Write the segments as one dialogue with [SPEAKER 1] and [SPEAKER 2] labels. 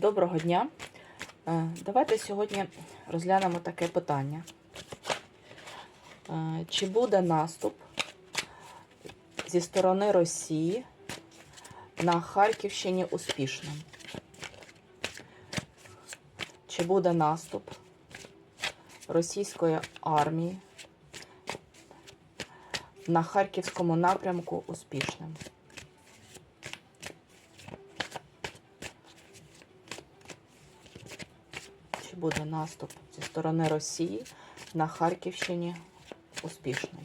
[SPEAKER 1] Доброго дня. Е, Давайте сьогодні розглянемо таке питання. Е, Чи буде наступ зі сторони Росії на Харківщині успішним? Чи буде наступ російської армії на Харківському напрямку успішним? Буде наступ зі сторони Росії на Харківщині успішний?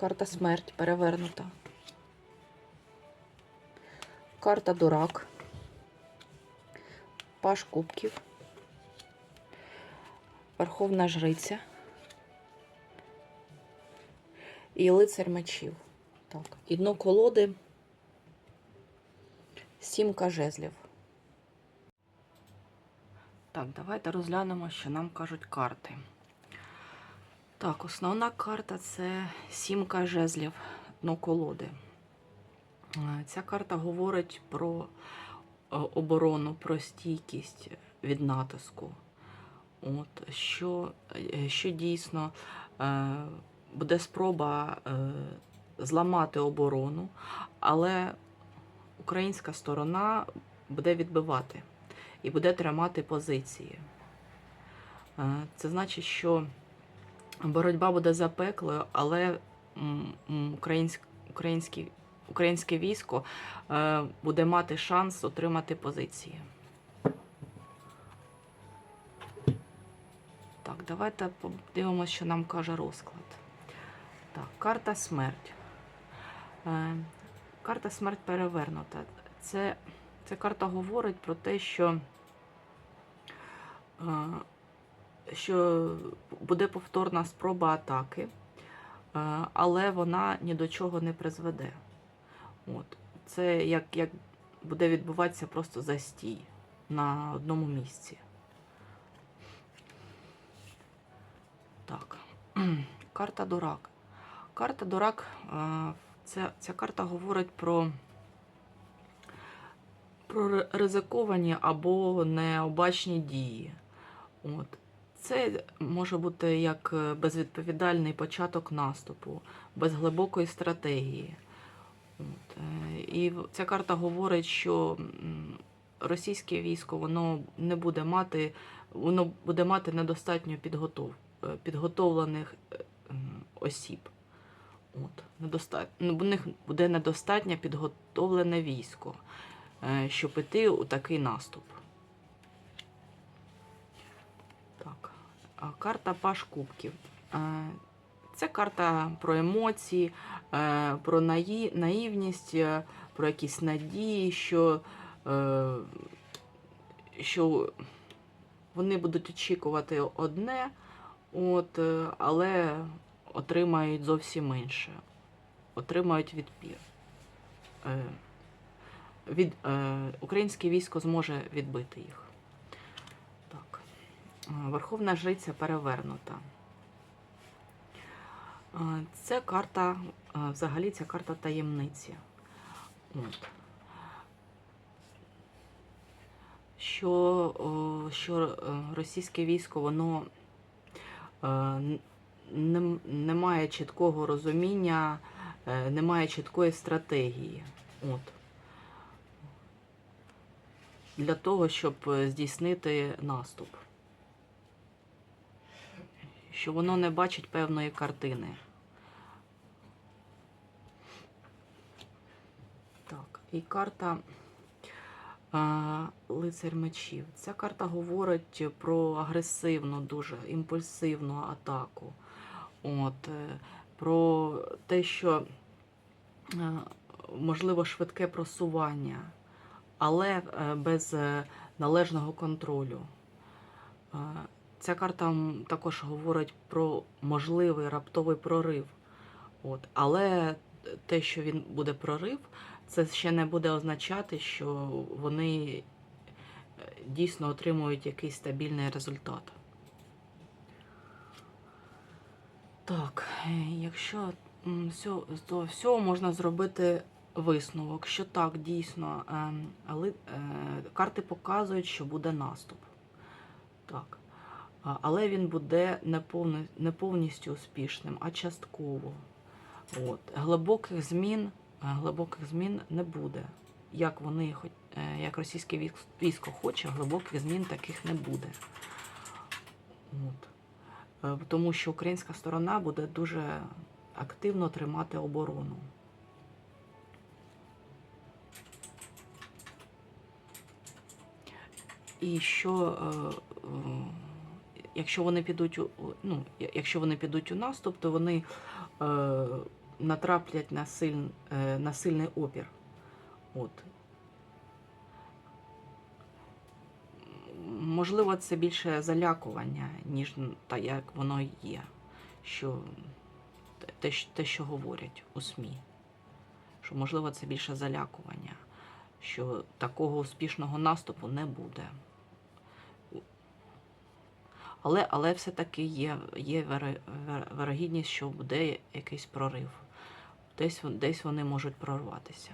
[SPEAKER 1] Карта смерть перевернута. Карта дурак. Паш кубків. Верховна жриця. І лицар мечів. Так. І дно колоди. Сімка жезлів. Так, давайте розглянемо, що нам кажуть карти. Так, основна карта це сімка жезлів, дно колоди. Е, Ця карта говорить про е, оборону, про стійкість від натиску. От, що, е, що дійсно е, буде спроба е, зламати оборону, але українська сторона буде відбивати і буде тримати позиції. Це значить, що боротьба буде запеклою, але українське військо буде мати шанс отримати позиції. Так, давайте подивимося, що нам каже розклад. Так, карта смерть. Е, карта смерть перевернута. Це, ця карта говорить про те, що, е, що буде повторна спроба атаки, е, але вона ні до чого не призведе. От. Це як, як буде відбуватися просто застій на одному місці. Так, карта дурак. Карта дурак, е, це, ця карта говорить про, про ризиковані або необачні дії. От. Це може бути як е, безвідповідальний початок наступу, без глибокої стратегії. От. е, І ця карта говорить, що російське військо воно не буде мати, воно буде мати недостатньо підготов, е, підготовлених е, осіб. От, недоста... ну, У них буде недостатньо підготовлене військо, е, щоб іти у такий наступ. Так. Карта Паш Кубків. Це карта про емоції, про наї... наївність, про якісь надії, що, що вони будуть очікувати одне, от, е, але отримають зовсім інше. Отримають відпір. Е, Від, е, Українське військо зможе відбити їх. Так. Е, Верховна жриця перевернута. Це карта, взагалі, ця карта таємниці. От. Що, що е, російське військо, воно е, не, не має чіткого розуміння, е, не має чіткої стратегії. От. Для того, щоб здійснити наступ. Що воно не бачить певної картини. Так, і карта Лицар мечів. Ця карта говорить про агресивну, дуже імпульсивну атаку. От, е, про те, що е, можливо швидке просування, але е, без належного контролю. Ця карта також говорить про можливий раптовий прорив. От. Але те, що він буде прорив, це ще не буде означати, що вони дійсно отримують якийсь стабільний результат. Так, е, якщо з всього можна зробити висновок, що так, дійсно, ем, але, е, карти показують, що буде наступ. Так. Але він буде не, повністю успішним, а частково. От. Глибоких змін, е, глибоких змін не буде. Як вони, е, як російське військ- військо хоче, глибоких змін таких не буде. От. Е, Тому що українська сторона буде дуже активно тримати оборону. І що, е, е, якщо вони підуть у ну, якщо вони підуть у наступ, то вони е, натраплять е, на сильний опір. От. Можливо, це більше залякування, ніж та як воно є. Що те- те, що- говорять у СМІ. Що можливо це більше залякування, що такого успішного наступу не буде. Але, але все-таки є, є вирогідність, що буде якийсь прорив. Десь, десь вони можуть прорватися.